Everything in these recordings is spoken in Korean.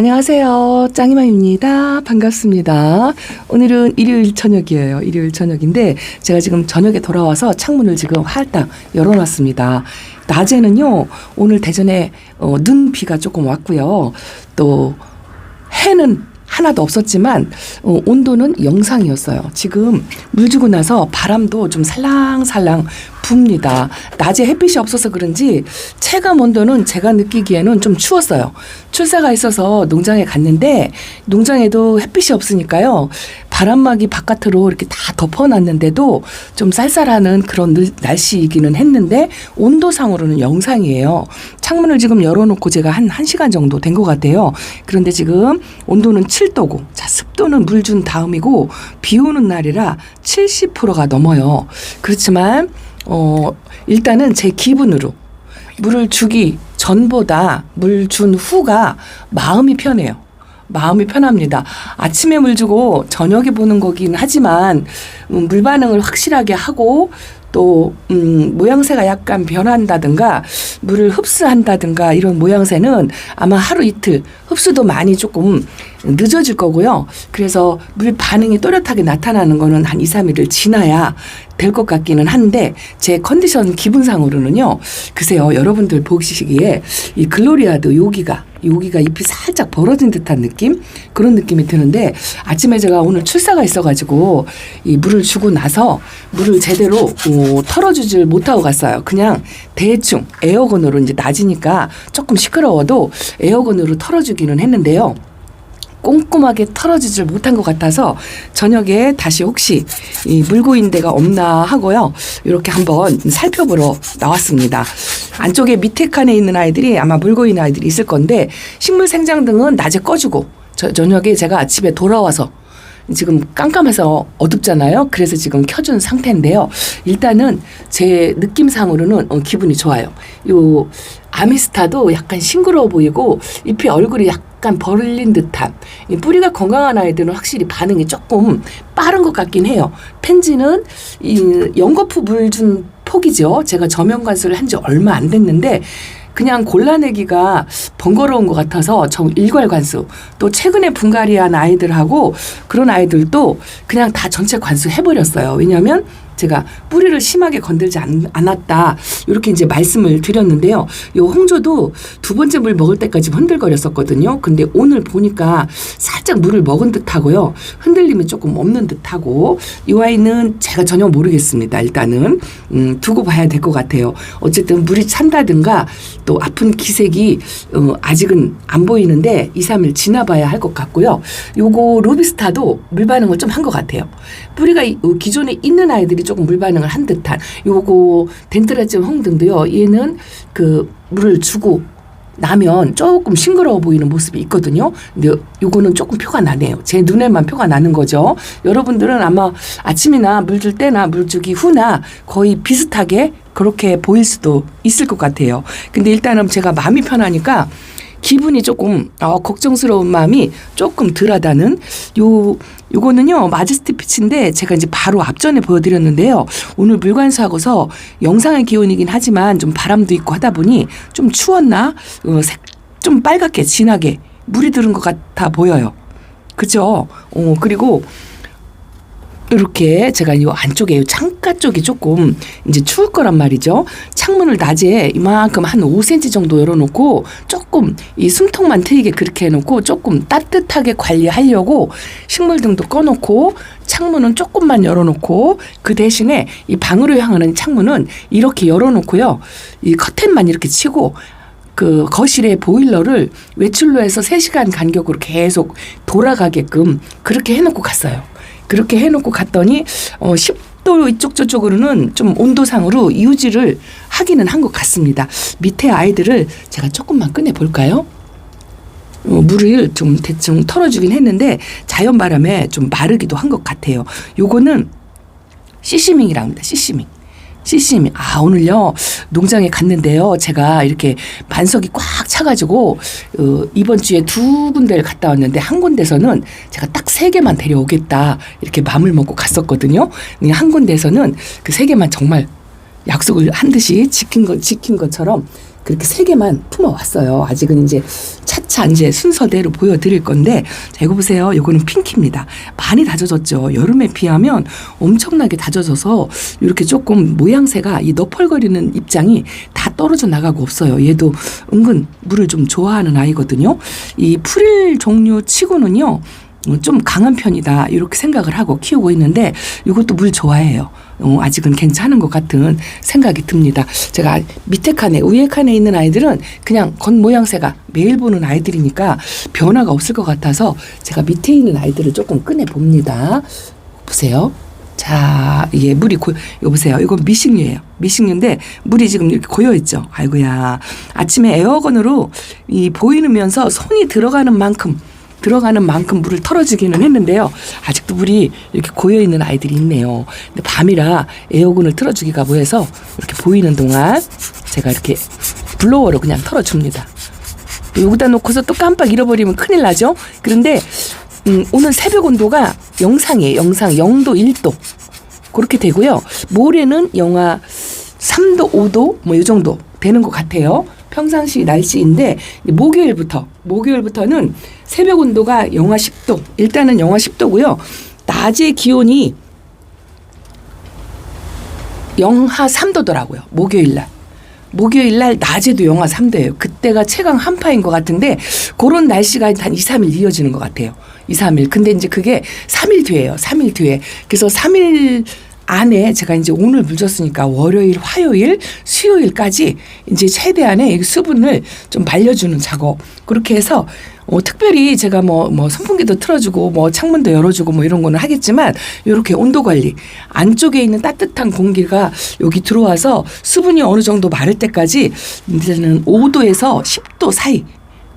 안녕하세요. 짱이맘입니다. 반갑습니다. 오늘은 일요일 저녁이에요. 일요일 저녁인데 제가 지금 저녁에 돌아와서 창문을 지금 활딱 열어놨습니다. 낮에는요, 오늘 대전에 어, 눈비가 조금 왔고요. 또 해는 하나도 없었지만 어, 온도는 영상이었어요. 지금 물 주고 나서 바람도 좀 살랑살랑 붑니다. 낮에 햇빛이 없어서 그런지 체감 온도는 제가 느끼기에는 좀 추웠어요. 출사가 있어서 농장에 갔는데 농장에도 햇빛이 없으니까요. 바람막이 바깥으로 이렇게 다 덮어놨는데도 좀 쌀쌀하는 그런 늘- 날씨이기는 했는데 온도상으로는 영상이에요. 창문을 지금 열어놓고 제가 한 1시간 정도 된 것 같아요. 그런데 지금 온도는 7도고, 자, 습도는 물 준 다음이고, 비 오는 날이라 70%가 넘어요. 그렇지만, 어, 일단은 제 기분으로 물을 주기 전보다 물 준 후가 마음이 편해요. 마음이 편합니다. 아침에 물 주고 저녁에 보는 거긴 하지만 음, 물 반응을 확실하게 하고 또 음, 모양새가 약간 변한다든가 물을 흡수한다든가 이런 모양새는 아마 하루 이틀 흡수도 많이 조금 늦어질 거고요. 그래서 물 반응이 또렷하게 나타나는 거는 한 2, 3일을 지나야 될 것 같기는 한데 제 컨디션 기분상으로는요. 글쎄요. 여러분들 보시기에 이 글로리아드 여기가 여기가 잎이 살짝 벌어진 듯한 느낌 그런 느낌이 드는데 아침에 제가 오늘 출사가 있어가지고 이 물을 주고 나서 물을 제대로 어, 털어주질 못하고 갔어요. 그냥 대충 에어건으로 이제 낮이니까 조금 시끄러워도 에어건으로 털어주기는 했는데요. 꼼꼼하게 털어지질 못한 것 같아서 저녁에 다시 혹시 이 물고인 데가 없나 하고요. 이렇게 한번 살펴보러 나왔습니다. 안쪽에 밑에 칸에 있는 아이들이 아마 물고인 아이들이 있을 건데 식물 생장 등은 낮에 꺼주고 저, 저녁에 제가 집에 돌아와서 지금 깜깜해서 어둡잖아요. 그래서 지금 켜준 상태인데요. 일단은 제 느낌상으로는 어, 기분이 좋아요. 요 아미스타도 약간 싱그러워 보이고 잎이 얼굴이 약 간 벌린 듯한 이 뿌리가 건강한 아이들은 확실히 반응이 조금 빠른 것 같긴 해요. 펜지는 이 연거푸 물준 폭이죠. 제가 저면 관수를 한 지 얼마 안 됐는데 그냥 골라내기가 번거로운 것 같아서 정 일괄 관수 또 최근에 분갈이한 아이들하고 그런 아이들도 그냥 다 전체 관수 해버렸어요. 왜냐하면 제가 뿌리를 심하게 건들지 않, 않았다 이렇게 이제 말씀을 드렸는데요. 요 홍조도 두 번째 물 먹을 때까지 흔들거렸었거든요. 근데 오늘 보니까 살짝 물을 먹은 듯하고요. 흔들림이 조금 없는 듯하고 이 아이는 제가 전혀 모르겠습니다. 일단은 음, 두고 봐야 될 것 같아요. 어쨌든 물이 찬다든가 또 아픈 기색이 어, 아직은 안 보이는데 2, 3일 지나봐야 할 것 같고요. 요거 로비스타도 물 반응을 좀 한 것 같아요. 뿌리가 이- 어, 기존에 있는 아이들이 조금 물 반응을 한 듯한 요거 덴트라지움 홍등도요. 얘는 그 물을 주고 나면 조금 싱그러워 보이는 모습이 있거든요. 근데 요거는 조금 표가 나네요. 제 눈에만 표가 나는 거죠. 여러분들은 아마 아침이나 물 줄 때나 물 주기 후나 거의 비슷하게 그렇게 보일 수도 있을 것 같아요. 근데 일단은 제가 마음이 편하니까 기분이 조금 어, 걱정스러운 마음이 조금 덜하다는 요 요거는요 마제스티 피치인데 제가 이제 바로 앞전에 보여드렸는데요. 오늘 물관수하고서 영상의 기온이긴 하지만 좀 바람도 있고 하다 보니 좀 추웠나? 어, 색, 좀 빨갛게 진하게 물이 들은 것 같아 보여요. 그죠 어 그리고 이렇게 제가 이 안쪽에 요 창가 쪽이 조금 이제 추울 거란 말이죠. 창문을 낮에 이만큼 한 5cm 정도 열어놓고 조금 이 숨통만 트이게 그렇게 해놓고 조금 따뜻하게 관리하려고 식물등도 꺼놓고 창문은 조금만 열어놓고 그 대신에 이 방으로 향하는 창문은 이렇게 열어놓고요. 이 커튼만 이렇게 치고 그 거실에 보일러를 외출로 해서 3시간 간격으로 계속 돌아가게끔 그렇게 해놓고 갔어요. 그렇게 해놓고 갔더니 어 10도 이쪽 저쪽으로는 좀 온도상으로 유지를 하기는 한 것 같습니다. 밑에 아이들을 제가 조금만 꺼내 볼까요? 어, 물을 좀 대충 털어주긴 했는데 자연 바람에 좀 마르기도 한 것 같아요. 요거는 시시밍이라 합니다. 시시밍. 시시밍. 아, 오늘요, 농장에 갔는데요. 제가 이렇게 반석이 꽉 차가지고, 어, 이번 주에 두 군데를 갔다 왔는데, 한 군데서는 제가 딱 세 개만 데려오겠다. 이렇게 마음을 먹고 갔었거든요. 한 군데서는 그 세 개만 정말 약속을 한 듯이 지킨 것, 지킨 것처럼 그렇게 세 개만 품어왔어요. 아직은 이제 차차 이제 순서대로 보여드릴 건데 자 이거 보세요. 이거는 핑키입니다. 많이 다져졌죠. 여름에 비하면 엄청나게 다져져서 이렇게 조금 모양새가 이 너펄거리는 입장이 다 떨어져 나가고 없어요. 얘도 은근 물을 좀 좋아하는 아이거든요. 이 프릴 종류 치고는요. 어, 좀 강한 편이다 이렇게 생각을 하고 키우고 있는데 이것도 물 좋아해요. 어, 아직은 괜찮은 것 같은 생각이 듭니다. 제가 밑에 칸에 위에 칸에 있는 아이들은 그냥 겉 모양새가 매일 보는 아이들이니까 변화가 없을 것 같아서 제가 밑에 있는 아이들을 조금 꺼내 봅니다. 보세요. 자, 이게 물이 고, 이거 보세요. 이건 미식류예요. 미식류인데 물이 지금 이렇게 고여 있죠. 아이고야. 아침에 에어건으로 이 보이면서 손이 들어가는 만큼 들어가는 만큼 물을 털어주기는 했는데요. 아직도 물이 이렇게 고여 있는 아이들이 있네요. 근데 밤이라 에어건을 틀어주기가 뭐해서 이렇게 보이는 동안 제가 이렇게 블로워로 그냥 털어줍니다. 여기다 놓고서 또 깜빡 잃어버리면 큰일 나죠. 그런데 음, 오늘 새벽 온도가 영상이에요. 영상 0도, 1도 그렇게 되고요. 모레는 영하 3도, 5도 뭐 이 정도 되는 것 같아요. 평상시 날씨인데 목요일부터 목요일부터는 새벽 온도가 영하 10도 일단은 영하 10도고요. 낮의 기온이 영하 3도더라고요. 목요일 날. 목요일 날 낮에도 영하 3도예요. 그때가 최강 한파인 것 같은데 그런 날씨가 한 2, 3일 이어지는 것 같아요. 2, 3일. 근데 이제 그게 3일 뒤에요. 3일 뒤에. 그래서 3일 안에 제가 이제 오늘 물 줬으니까 월요일, 화요일, 수요일까지 이제 최대한의 이 수분을 좀 말려주는 작업. 그렇게 해서 어, 특별히 제가 뭐, 뭐 선풍기도 틀어주고 뭐 창문도 열어주고 뭐 이런 거는 하겠지만 이렇게 온도 관리 안쪽에 있는 따뜻한 공기가 여기 들어와서 수분이 어느 정도 마를 때까지 이제는 5도에서 10도 사이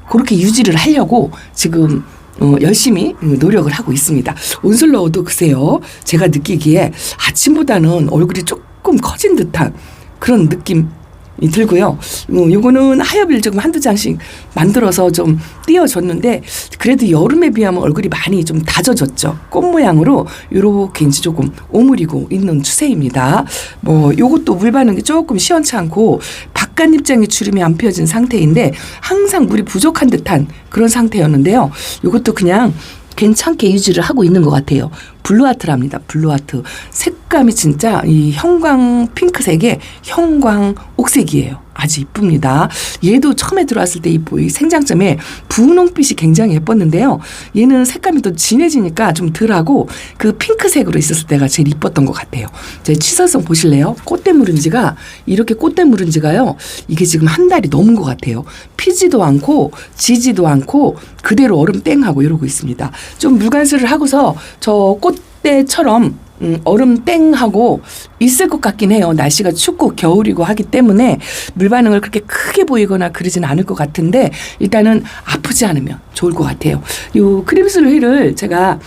그렇게 유지를 하려고 지금 어, 열심히 노력을 하고 있습니다. 온슬로우도 글쎄요. 제가 느끼기에 아침보다는 얼굴이 조금 커진 듯한 그런 느낌 이 들고요. 뭐 요거는 하엽을 조금 한두 장씩 만들어서 좀 띄워줬는데 그래도 여름에 비하면 얼굴이 많이 좀 다져졌죠. 꽃 모양으로 요렇게 이제 조금 오므리고 있는 추세입니다. 뭐 요것도 물 반응이 조금 시원치 않고 바깥 입장에 주름이 안 펴진 상태인데 항상 물이 부족한 듯한 그런 상태였는데요. 요것도 그냥 괜찮게 유지를 하고 있는 것 같아요. 블루아트랍니다. 블루아트. 색감이 진짜 이 형광 핑크색의 형광 옥색이에요. 아주 이쁩니다. 얘도 처음에 들어왔을 때 이 생장점에 분홍빛이 굉장히 예뻤는데요. 얘는 색감이 또 진해지니까 좀 덜하고 그 핑크색으로 있었을 때가 제일 이뻤던 것 같아요. 제 취사성 보실래요? 꽃대 무른지가 이렇게 꽃대 무른지가요. 이게 지금 한 달이 넘은 것 같아요. 피지도 않고 지지도 않고 그대로 얼음 땡 하고 이러고 있습니다. 좀 물관수를 하고서 저 꽃대처럼 음, 얼음 땡 하고 있을 것 같긴 해요. 날씨가 춥고 겨울이고 하기 때문에 물 반응을 그렇게 크게 보이거나 그러진 않을 것 같은데 일단은 아프지 않으면 좋을 것 같아요. 요 크림슬 휠을 제가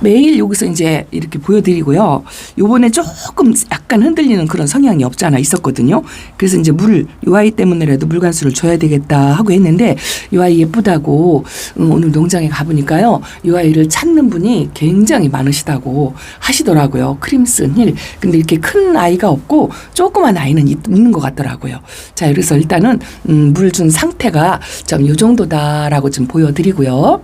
매일 여기서 이제 이렇게 보여드리고요. 요번에 조금 약간 흔들리는 그런 성향이 없지 않아 있었거든요. 그래서 이제 물, 요 아이 때문에라도 물관수를 줘야 되겠다 하고 했는데 요 아이 예쁘다고 음, 오늘 농장에 가보니까요. 요 아이를 찾는 분이 굉장히 많으시다고 하시더라고요. 크림슨 힐. 근데 이렇게 큰 아이가 없고 조그만 아이는 있는 것 같더라고요. 자, 그래서 일단은 음, 물 준 상태가 좀 요 정도다라고 좀 보여드리고요.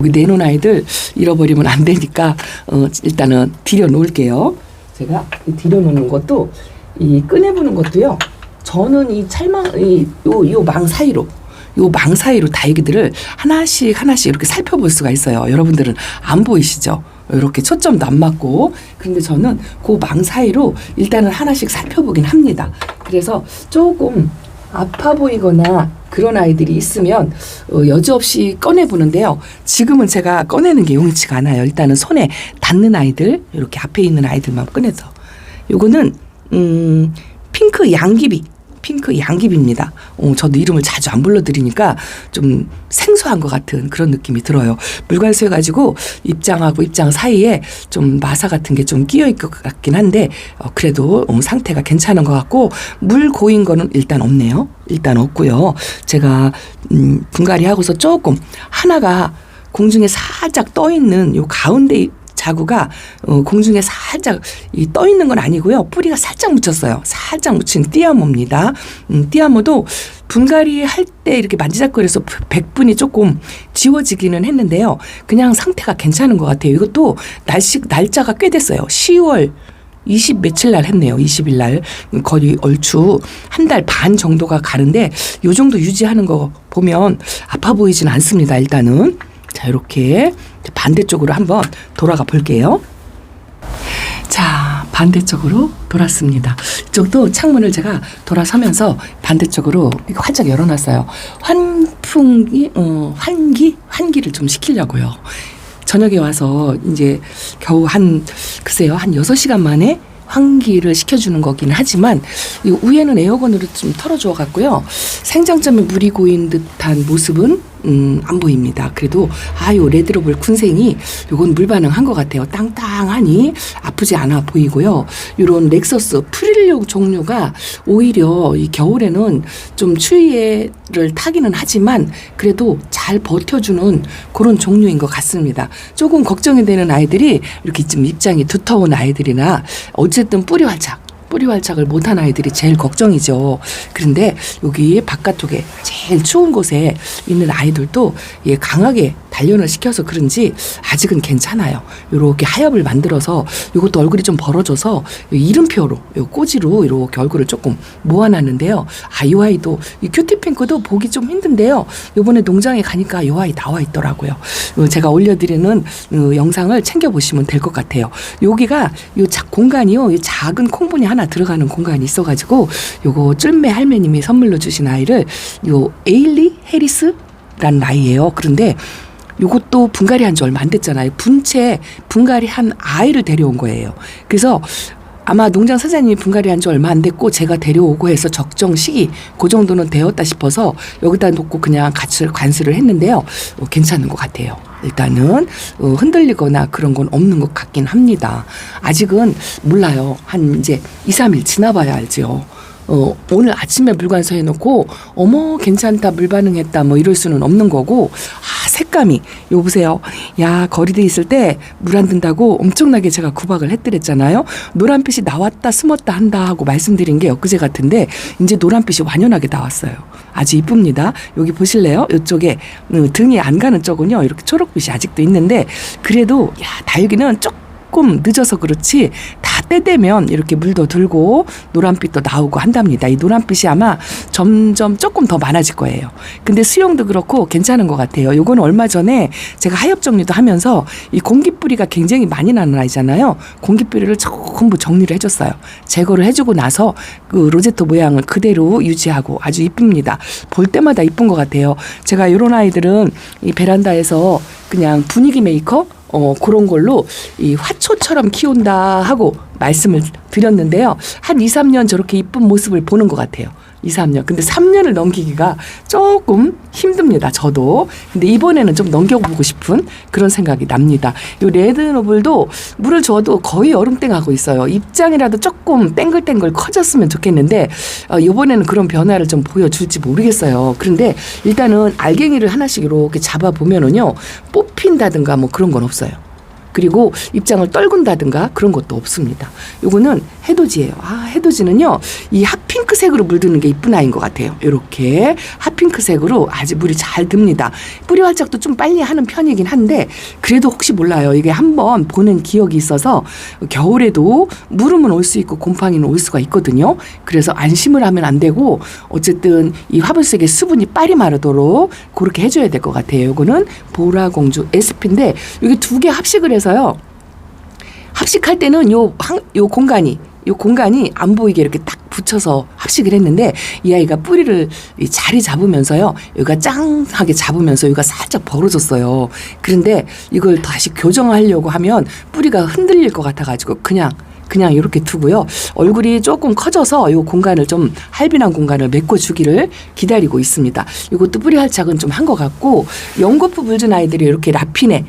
우리 내놓은 아이들 잃어버리면 안 되니까 어, 일단은 들여 놓을게요. 제가 들여 놓는 것도 이 꺼내보는 것도요. 저는 이 찰망 이요 요 망 사이로 요망 사이로 다이기들을 하나씩 하나씩 이렇게 살펴볼 수가 있어요. 여러분들은 안 보이시죠? 이렇게 초점도 안 맞고 근데 저는 그 망 사이로 일단은 하나씩 살펴보긴 합니다. 그래서 조금 아파 보이거나 그런 아이들이 있으면 어, 여지없이 꺼내 보는데요. 지금은 제가 꺼내는 게 용이치가 않아요. 일단은 손에 닿는 아이들 이렇게 앞에 있는 아이들만 꺼내서 요거는 음 핑크 양귀비 핑크 양귀비입니다. 어, 저도 이름을 자주 안 불러드리니까 좀 생소한 것 같은 그런 느낌이 들어요. 물관수해가지고 입장하고 입장 사이에 좀 마사 같은 게 좀 끼어 있을 것 같긴 한데 어, 그래도 어, 상태가 괜찮은 것 같고 물 고인 거는 일단 없네요. 일단 없고요. 제가 음, 분갈이 하고서 조금 하나가 공중에 살짝 떠 있는 요 가운데 자구가 어, 공중에 살짝 이 떠 있는 건 아니고요. 뿌리가 살짝 묻혔어요. 살짝 묻힌 띠아모입니다. 음, 띠아모도 분갈이 할 때 이렇게 만지작거려서 백분이 조금 지워지기는 했는데요. 그냥 상태가 괜찮은 것 같아요. 이것도 날씨 날짜가 꽤 됐어요. 10월 20 며칠 날 했네요. 20일 날 거의 얼추 한 달 반 정도가 가는데 요 정도 유지하는 거 보면 아파 보이진 않습니다. 일단은 자 이렇게 반대쪽으로 한번 돌아가 볼게요. 자 반대쪽으로 돌았습니다. 이쪽도 창문을 제가 돌아서면서 반대쪽으로 활짝 열어놨어요. 환풍기, 어, 환기, 환기를 좀 시키려고요. 저녁에 와서 이제 겨우 한 글쎄요 한 여섯 시간 만에 환기를 시켜주는 거긴 하지만 이 위에는 에어건으로 좀 털어주어 갖고요 생장점에 물이 고인 듯한 모습은 음, 안 보입니다. 그래도 아 요 레드로볼 군생이 요건 물 반응한 것 같아요. 땅땅하니 아프지 않아 보이고요. 요런 렉서스 프릴용 종류가 오히려 이 겨울에는 좀 추위를 타기는 하지만 그래도 잘 버텨주는 그런 종류인 것 같습니다. 조금 걱정이 되는 아이들이 이렇게 좀 입장이 두터운 아이들이나 어쨌든 뿌리 활착 뿌리 활착을 못한 아이들이 제일 걱정이죠. 그런데 여기 바깥쪽에 제일 추운 곳에 있는 아이들도 예, 강하게 단련을 시켜서 그런지 아직은 괜찮아요. 요렇게 하엽을 만들어서 요것도 얼굴이 좀 벌어져서 요 이름표로 요 꼬지로 이렇게 얼굴을 조금 모아놨는데요. 아, 이 아이도 이 큐티핑크도 보기 좀 힘든데요. 요번에 농장에 가니까 요 아이 나와 있더라고요. 어, 제가 올려드리는 어, 영상을 챙겨보시면 될 것 같아요. 여기가 요 자, 공간이요. 요 작은 콩분이 하나 들어가는 공간이 있어가지고 요거 쫄매 할매님이 선물로 주신 아이를 요 에일리 해리스라는 아이예요. 그런데 요것도 분갈이 한 지 얼마 안 됐잖아요. 분채 분갈이 한 아이를 데려온 거예요. 그래서 아마 농장 사장님이 분갈이 한 지 얼마 안 됐고 제가 데려오고 해서 적정 시기 그 정도는 되었다 싶어서 여기다 놓고 그냥 같이 관수를 했는데요. 어, 괜찮은 것 같아요. 일단은 어, 흔들리거나 그런 건 없는 것 같긴 합니다. 아직은 몰라요. 한 이제 2, 3일 지나봐야 알죠. 어, 오늘 아침에 물관서 해놓고 어머 괜찮다 물 반응했다 뭐 이럴 수는 없는 거고 아 색감이 요 보세요? 야 거리대 있을 때 물 안 든다고 엄청나게 제가 구박을 했더랬잖아요. 노란빛이 나왔다 숨었다 한다 하고 말씀드린 게 엊그제 같은데 이제 노란빛이 완연하게 나왔어요. 아주 이쁩니다. 여기 보실래요? 이쪽에 음, 등이 안 가는 쪽은요. 이렇게 초록빛이 아직도 있는데 그래도 야 다육이는 조금 늦어서 그렇지 다 때 되면 이렇게 물도 들고 노란빛도 나오고 한답니다. 이 노란빛이 아마 점점 조금 더 많아질 거예요. 근데 수영도 그렇고 괜찮은 것 같아요. 요거는 얼마 전에 제가 하엽 정리도 하면서 이 공기뿌리가 굉장히 많이 나는 아이잖아요. 공기뿌리를 전부 정리를 해줬어요. 제거를 해주고 나서 그 로제트 모양을 그대로 유지하고 아주 이쁩니다. 볼 때마다 이쁜 것 같아요. 제가 이런 아이들은 이 베란다에서 그냥 분위기 메이커 어, 그런 걸로 이 화초처럼 키운다 하고 말씀을 드렸는데요. 한 2, 3년 저렇게 이쁜 모습을 보는 것 같아요. 2, 3년. 근데 3년을 넘기기가 조금 힘듭니다. 저도. 근데 이번에는 좀 넘겨보고 싶은 그런 생각이 납니다. 요 레드노블도 물을 줘도 거의 얼음땡 하고 있어요. 입장이라도 조금 땡글땡글 커졌으면 좋겠는데 어, 이번에는 그런 변화를 좀 보여줄지 모르겠어요. 그런데 일단은 알갱이를 하나씩 이렇게 잡아보면은요. 뽑힌다든가 뭐 그런 건 없어요. 그리고 입장을 떨군다든가 그런 것도 없습니다. 요거는 해돋이에요. 아, 해돋이는요, 이 핫핑 크색으로 물드는 게 이쁜 아이인 것 같아요. 요렇게 핫핑크색으로 아주 물이 잘 듭니다. 뿌리 활착도 좀 빨리 하는 편이긴 한데, 그래도 혹시 몰라요. 이게 한번 보는 기억이 있어서 겨울에도 물음은 올 수 있고 곰팡이는 올 수가 있거든요. 그래서 안심을 하면 안 되고, 어쨌든 이 화분색의 수분이 빨리 마르도록 그렇게 해줘야 될 것 같아요. 요거는 보라공주 SP인데, 이게 두 개 합식을 해서요. 합식할 때는 요, 항- 요 공간이, 요 공간이 안 보이게 이렇게 딱 붙여서 합식을 했는데 이 아이가 뿌리를 이 자리 잡으면서요. 여기가 짱하게 잡으면서 여기가 살짝 벌어졌어요. 그런데 이걸 다시 교정하려고 하면 뿌리가 흔들릴 것 같아가지고 그냥 그냥 이렇게 두고요. 얼굴이 조금 커져서 이 공간을 좀 할빈한 공간을 메꿔주기를 기다리고 있습니다. 이것도 뿌리 활착은 좀 한 것 같고 연거푸 물든 아이들이 이렇게 라핀에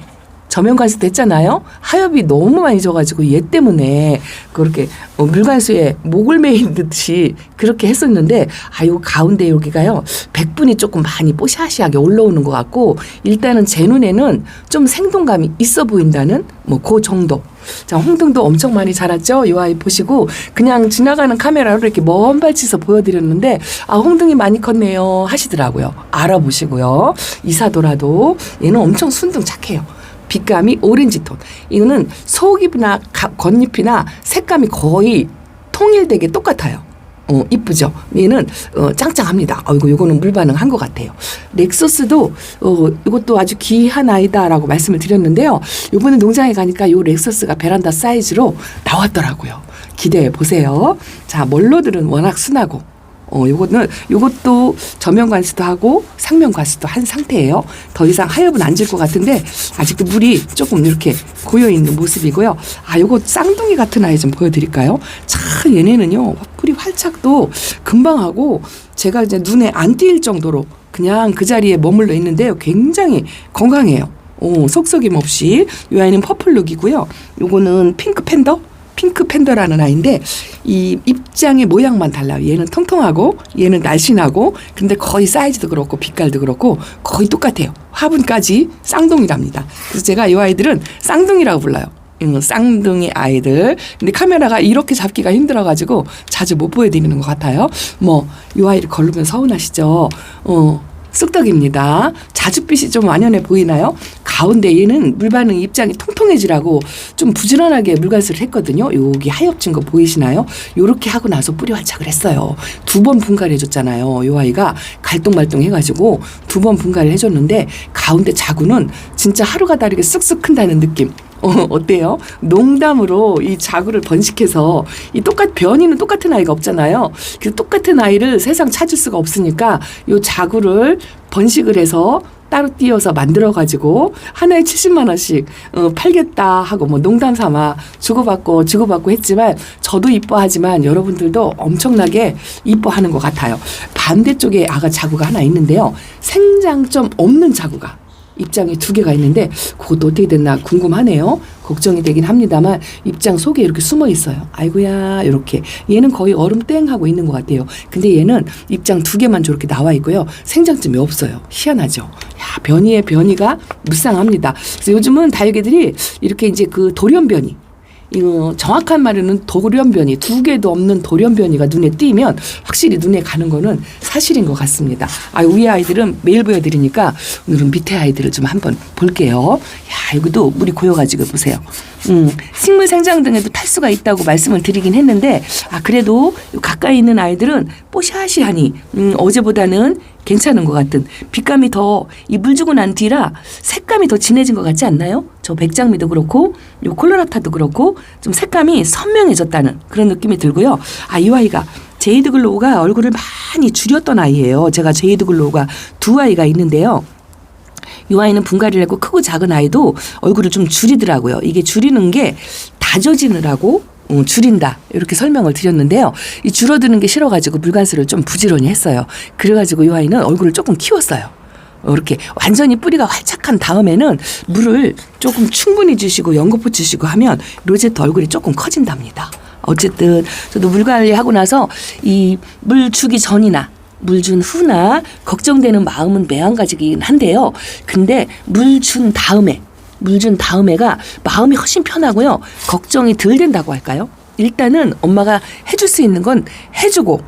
저면관수도 했잖아요. 하엽이 너무 많이 져가지고 얘 때문에 그렇게 어, 물관수에 목을 메인 듯이 그렇게 했었는데 아유 가운데 여기가요 백분이 조금 많이 뽀샤시하게 올라오는 것 같고 일단은 제 눈에는 좀 생동감이 있어 보인다는 뭐 그 정도. 자 홍등도 엄청 많이 자랐죠. 이 아이 보시고 그냥 지나가는 카메라로 이렇게 먼 발치서 보여드렸는데 아 홍등이 많이 컸네요 하시더라고요. 알아보시고요. 이사도라도 얘는 엄청 순둥 착해요. 빛감이 오렌지 톤. 이거는 속잎이나 가- 겉잎이나 색감이 거의 통일되게 똑같아요. 어, 이쁘죠? 얘는 어, 짱짱합니다. 어이구, 요거는 물 반응한 것 같아요. 렉서스도 어, 이것도 아주 귀한 아이다라고 말씀을 드렸는데요. 요번에 농장에 가니까 요 렉서스가 베란다 사이즈로 나왔더라고요. 기대해 보세요. 자, 멀로들은 워낙 순하고 어, 요거는, 요것도 저면 관수도 하고 상면 관수도 한 상태예요. 더 이상 하엽은 안 질 것 같은데, 아직도 물이 조금 이렇게 고여 있는 모습이고요. 아, 요거 쌍둥이 같은 아이 좀 보여드릴까요? 참, 얘네는요, 뿌리 활착도 금방 하고, 제가 이제 눈에 안 띄일 정도로 그냥 그 자리에 머물러 있는데요. 굉장히 건강해요. 어, 속썩임 없이. 이 아이는 퍼플룩이고요. 요거는 핑크 팬더? 핑크 팬더라는 아이인데 이 입장의 모양만 달라요. 얘는 통통하고 얘는 날씬하고 근데 거의 사이즈도 그렇고 빛깔도 그렇고 거의 똑같아요. 화분까지 쌍둥이랍니다. 그래서 제가 이 아이들은 쌍둥이라고 불러요. 음, 쌍둥이 아이들. 근데 카메라가 이렇게 잡기가 힘들어가지고 자주 못 보여드리는 것 같아요. 뭐, 이 아이를 걸르면 서운하시죠? 어, 쑥떡입니다. 자줏빛이 좀 완연해 보이나요? 가운데 얘는 물 반응 입장이 통통해지라고 좀 부지런하게 물관수를 했거든요. 여기 하엽진 거 보이시나요? 요렇게 하고 나서 뿌리 활착을 했어요. 두 번 분갈이 해줬잖아요. 요 아이가 갈동말동 해가지고 두 번 분갈이를 해줬는데 가운데 자구는 진짜 하루가 다르게 쑥쑥 큰다는 느낌. 어, 어때요? 농담으로 이 자구를 번식해서 이 똑같 변이는 똑같은 아이가 없잖아요. 그 똑같은 아이를 세상 찾을 수가 없으니까 요 자구를 번식을 해서 따로 띄어서 만들어 가지고 하나에 70만 원씩 어, 팔겠다 하고 뭐 농담 삼아 주고받고 주고받고 했지만 저도 이뻐하지만 여러분들도 엄청나게 이뻐하는 것 같아요. 반대쪽에 아가 자구가 하나 있는데요. 생장점 없는 자구가 입장이 두 개가 있는데 그것도 어떻게 됐나 궁금하네요. 걱정이 되긴 합니다만 입장 속에 이렇게 숨어 있어요. 아이고야 이렇게 얘는 거의 얼음 땡 하고 있는 것 같아요. 근데 얘는 입장 두 개만 저렇게 나와 있고요. 생장점이 없어요. 희한하죠. 야 변이의 변이가 무쌍합니다. 그래서 요즘은 다육이들이 이렇게 이제 그 돌연변이 이거 정확한 말로는 돌연변이 두 개도 없는 돌연변이가 눈에 띄면 확실히 눈에 가는 거는 사실인 것 같습니다. 아 위에 아이들은 매일 보여드리니까 오늘은 밑에 아이들을 좀 한번 볼게요. 야 여기도 물이 고여가지고 보세요. 음, 식물 생장 등에도 탈수가 있다고 말씀을 드리긴 했는데 아 그래도 요 가까이 있는 아이들은 뽀샤시하니 음, 어제보다는 괜찮은 것 같은 빛감이 더 이 물 주고 난 뒤라 색감이 더 진해진 것 같지 않나요? 저 백장미도 그렇고 요 콜로라타도 그렇고 좀 색감이 선명해졌다는 그런 느낌이 들고요. 아 이 아이가 제이드 글로우가 얼굴을 많이 줄였던 아이예요. 제가 제이드 글로우가 두 아이가 있는데요. 이 아이는 분갈이를 했고 크고 작은 아이도 얼굴을 좀 줄이더라고요. 이게 줄이는 게 다져지느라고 어, 줄인다 이렇게 설명을 드렸는데요. 이 줄어드는 게 싫어가지고 물관수를 좀 부지런히 했어요. 그래가지고 이 아이는 얼굴을 조금 키웠어요. 어, 이렇게 완전히 뿌리가 활착한 다음에는 물을 조금 충분히 주시고 연고포 주시고 하면 로제트 얼굴이 조금 커진답니다. 어쨌든 저도 물 관리하고 나서 이 물 주기 전이나 물 준 후나 걱정되는 마음은 매한가지긴 한데요. 근데 물 준 다음에 물 준 다음에가 마음이 훨씬 편하고요. 걱정이 덜 된다고 할까요? 일단은 엄마가 해줄 수 있는 건 해주고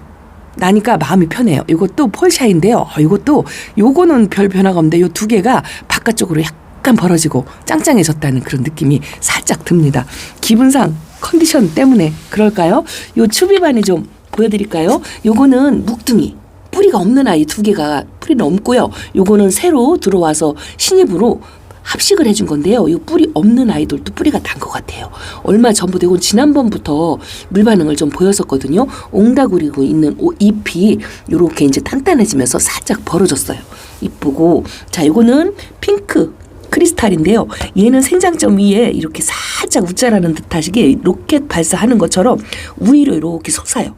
나니까 마음이 편해요. 이것도 폴샤인데요. 어, 이것도 요거는 별 변화가 없는데 요 두 개가 바깥쪽으로 약간 벌어지고 짱짱해졌다는 그런 느낌이 살짝 듭니다. 기분상 컨디션 때문에 그럴까요? 요 추비반이 좀 보여드릴까요? 요거는 묵둥이. 뿌리가 없는 아이 두 개가 뿌리는 없고요. 요거는 새로 들어와서 신입으로 합식을 해준 건데요. 이 뿌리 없는 아이들도 뿌리가 단것 같아요. 얼마 전부터 이건 지난번부터 물 반응을 좀 보였었거든요. 옹다구리고 있는 오- 잎이 이렇게 이제 단단해지면서 살짝 벌어졌어요. 이쁘고 자 이거는 핑크 크리스탈인데요. 얘는 생장점 위에 이렇게 살짝 웃자라는 듯하시게 로켓 발사하는 것처럼 위로 이렇게 솟아요.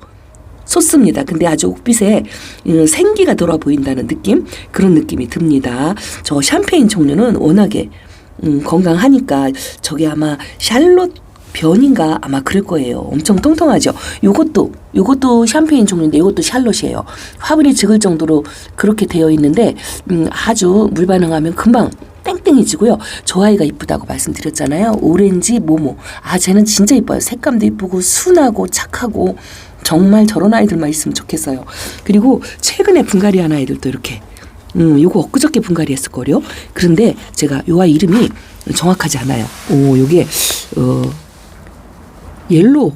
솟습니다. 근데 아주 옥빛에 어, 생기가 돌아 보인다는 느낌 그런 느낌이 듭니다. 저 샴페인 종류는 워낙에 음, 건강하니까 저게 아마 샬롯 변인가 아마 그럴 거예요. 엄청 통통하죠. 요것도 요것도 샴페인 종류인데 요것도 샬롯이에요. 화분이 적을 정도로 그렇게 되어 있는데 음, 아주 물 반응하면 금방 땡땡해지고요. 저 아이가 이쁘다고 말씀드렸잖아요. 오렌지 모모. 아 쟤는 진짜 이뻐요. 색감도 이쁘고 순하고 착하고 정말 저런 아이들만 있으면 좋겠어요. 그리고 최근에 분갈이 한 아이들도 이렇게 음, 요거 엊그저께 분갈이 했을 거요. 그런데 제가 요 아이 이름이 정확하지 않아요. 오, 요게 어 옐로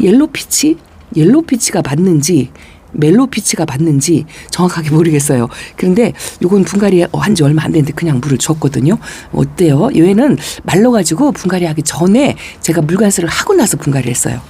옐로 피치? 옐로 피치가 맞는지 멜로 피치가 맞는지 정확하게 모르겠어요. 그런데 요건 분갈이 한지 얼마 안 됐는데 그냥 물을 줬거든요. 어때요? 얘는 말라가지고 분갈이 하기 전에 제가 물관수를 하고 나서 분갈이 했어요.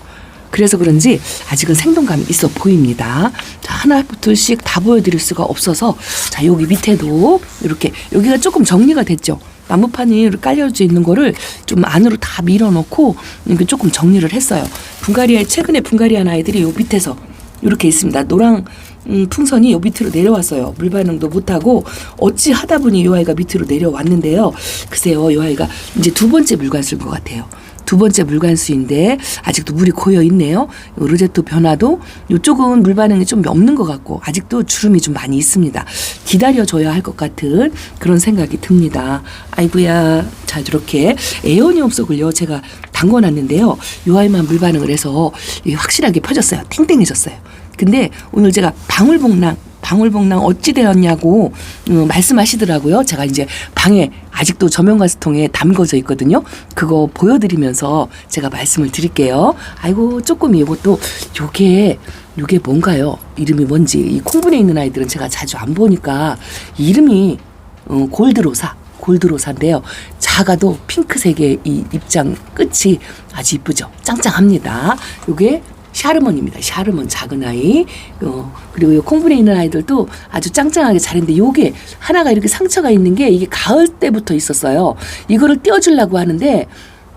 그래서 그런지 아직은 생동감이 있어 보입니다. 자, 하나부터씩 다 보여드릴 수가 없어서 자 여기 밑에도 이렇게 여기가 조금 정리가 됐죠. 나무판이 깔려져 있는 거를 좀 안으로 다 밀어넣고 이렇게 조금 정리를 했어요. 분갈이에 최근에 분갈이한 아이들이 요 밑에서 이렇게 있습니다. 노랑 음, 풍선이 요 밑으로 내려왔어요. 물 반응도 못하고 어찌 하다 보니 요 아이가 밑으로 내려왔는데요. 글쎄요, 요 아이가 이제 두 번째 물관수인 것 같아요. 두 번째 물관수인데 아직도 물이 고여 있네요. 요 로제토 변화도 이쪽은 물 반응이 좀 없는 것 같고 아직도 주름이 좀 많이 있습니다. 기다려줘야 할 것 같은 그런 생각이 듭니다. 아이고야, 자 이렇게 에어니움 속을요 제가 담궈놨는데요. 요 아이만 물 반응을 해서 확실하게 펴졌어요. 탱탱해졌어요. 근데 오늘 제가 방울복랑 방울복랑 어찌 되었냐고 음, 말씀하시더라고요. 제가 이제 방에 아직도 저면가스통에 담궈져 있거든요. 그거 보여드리면서 제가 말씀을 드릴게요. 아이고 조금 이것도 요게 요게 뭔가요? 이름이 뭔지 이 콩분에 있는 아이들은 제가 자주 안 보니까 이름이 어, 골드로사 골드로사인데요. 작아도 핑크색의 이 입장 끝이 아주 이쁘죠. 짱짱합니다. 요게 샤르몬입니다. 샤르몬 작은 아이. 어, 그리고 요 콩분에 있는 아이들도 아주 짱짱하게 잘했는데 요게 하나가 이렇게 상처가 있는 게 이게 가을 때부터 있었어요. 이거를 떼어주려고 하는데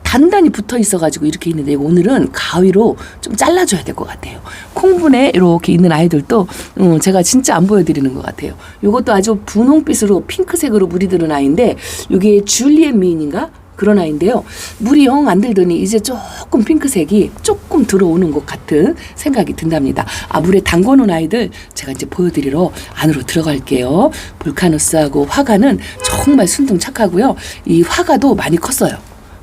단단히 붙어 있어가지고 이렇게 있는데 오늘은 가위로 좀 잘라줘야 될 것 같아요. 콩분에 이렇게 있는 아이들도 음, 제가 진짜 안 보여드리는 것 같아요. 이것도 아주 분홍빛으로 핑크색으로 드는 아이인데 이게 줄리엣 미인인가? 그런 아이인데요. 물이 영 안 들더니 이제 조금 핑크색이 조금 들어오는 것 같은 생각이 든답니다. 아, 물에 담궈 놓은 아이들 제가 이제 보여드리러 안으로 들어갈게요. 볼카노스하고 화가는 정말 순둥 착하고요. 이 화가도 많이 컸어요.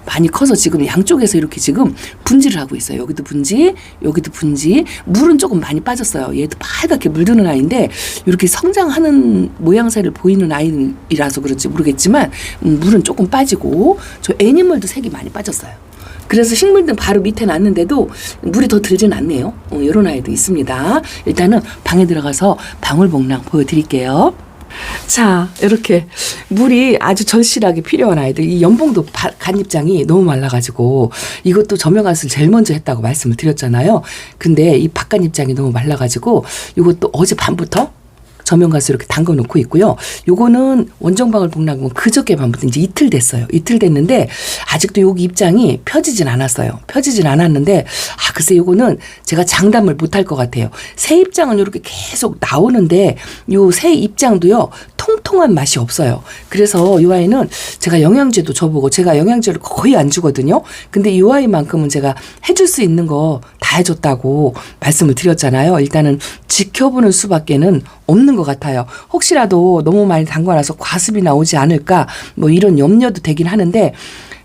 많이 커서 지금 양쪽에서 이렇게 지금 분지를 하고 있어요. 여기도 분지, 여기도 분지. 물은 조금 많이 빠졌어요. 얘도 빨갛게 물드는 아이인데 이렇게 성장하는 모양새를 보이는 아이라서 그런지 모르겠지만 음, 물은 조금 빠지고 저 애니멀도 색이 많이 빠졌어요. 그래서 식물등 바로 밑에 놨는데도 물이 더 들진 않네요. 어, 이런 아이도 있습니다. 일단은 방에 들어가서 방울복랑 보여드릴게요. 자, 이렇게 물이 아주 절실하게 필요한 아이들. 이 연봉도 바- 간입장이 너무 말라가지고 이것도 저명한을 제일 먼저 했다고 말씀을 드렸잖아요. 근데 이 박간입장이 너무 말라가지고 이것도 어제 밤부터 저면가스 이렇게 담궈 놓고 있고요. 요거는 원정방을 복락은 그저께 밤부터 이제 이틀 됐어요. 이틀 됐는데 아직도 여기 입장이 펴지진 않았어요. 펴지진 않았는데 아 글쎄 요거는 제가 장담을 못할 것 같아요. 새 입장은 이렇게 계속 나오는데 요 새 입장도요. 통통한 맛이 없어요. 그래서 이 아이는 제가 영양제도 줘보고 제가 영양제를 거의 안 주거든요. 근데 이 아이만큼은 제가 해줄 수 있는 거 다 해줬다고 말씀을 드렸잖아요. 일단은 지켜보는 수밖에는 없는 것 같아요. 혹시라도 너무 많이 담궈놔서 과습이 나오지 않을까 뭐 이런 염려도 되긴 하는데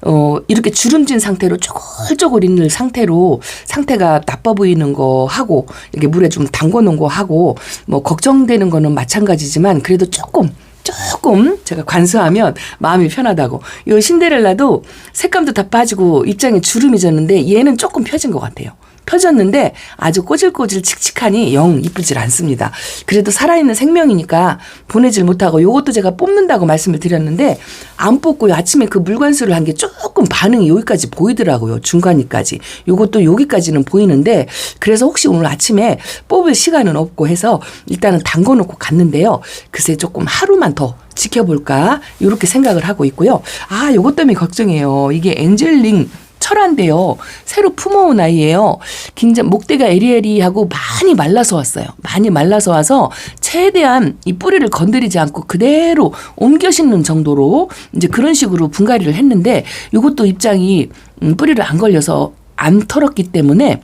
어, 이렇게 주름진 상태로 쪼글쪼글 있는 상태로 상태가 나빠 보이는 거 하고 이렇게 물에 좀 담궈 놓은 거 하고 뭐 걱정되는 거는 마찬가지지만 그래도 조금 조금 제가 관수하면 마음이 편하다고. 요 신데렐라도 색감도 다 빠지고 입장에 주름이 졌는데 얘는 조금 펴진 것 같아요. 펴졌는데 아주 꼬질꼬질 칙칙하니 영 이쁘질 않습니다. 그래도 살아있는 생명이니까 보내질 못하고 요것도 제가 뽑는다고 말씀을 드렸는데 안 뽑고요. 아침에 그 물관수를 한 게 조금 반응이 여기까지 보이더라고요. 중간이까지. 요것도 여기까지는 보이는데 그래서 혹시 오늘 아침에 뽑을 시간은 없고 해서 일단은 담궈 놓고 갔는데요. 글쎄 조금 하루만 더 지켜볼까 이렇게 생각을 하고 있고요. 아, 요것 때문에 걱정이에요. 이게 엔젤링 철한데요. 새로 품어온 아이예요. 굉장히 목대가 에리에리하고 많이 말라서 왔어요. 많이 말라서 와서 최대한 이 뿌리를 건드리지 않고 그대로 옮겨 심는 정도로 이제 그런 식으로 분갈이를 했는데 이것도 입장이 음, 뿌리를 안 걸려서 안 털었기 때문에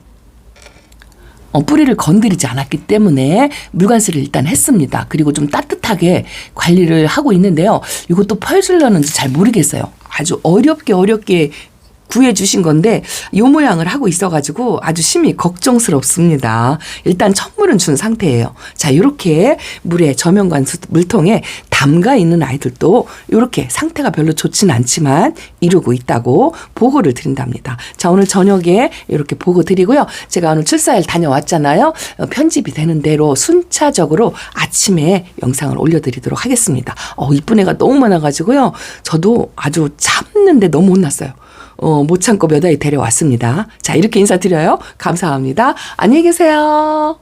어, 뿌리를 건드리지 않았기 때문에 물관수를 일단 했습니다. 그리고 좀 따뜻하게 관리를 하고 있는데요. 이것도 펄슬러는지 잘 모르겠어요. 아주 어렵게 어렵게 구해 주신 건데 이 모양을 하고 있어가지고 아주 심히 걱정스럽습니다. 일단 첫물은 준 상태예요. 자 이렇게 물에 저면관수 물통에 담가 있는 아이들도 이렇게 상태가 별로 좋진 않지만 이루고 있다고 보고를 드린답니다. 자 오늘 저녁에 이렇게 보고 드리고요. 제가 오늘 출사일 다녀왔잖아요. 어, 편집이 되는 대로 순차적으로 아침에 영상을 올려드리도록 하겠습니다. 어 이쁜 애가 너무 많아가지고요. 저도 아주 참는데 너무 혼났어요. 어, 못 참고 몇 아이 데려왔습니다. 자, 이렇게 인사드려요. 감사합니다. 안녕히 계세요.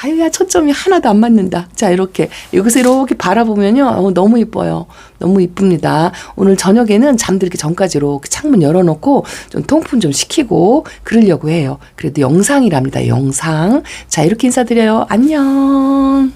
아유야, 초점이 하나도 안 맞는다. 자, 이렇게. 여기서 이렇게 바라보면요. 어, 너무 이뻐요. 너무 이쁩니다. 오늘 저녁에는 잠들기 전까지로 그 창문 열어놓고 좀 통풍 좀 시키고 그러려고 해요. 그래도 영상이랍니다. 영상. 자, 이렇게 인사드려요. 안녕.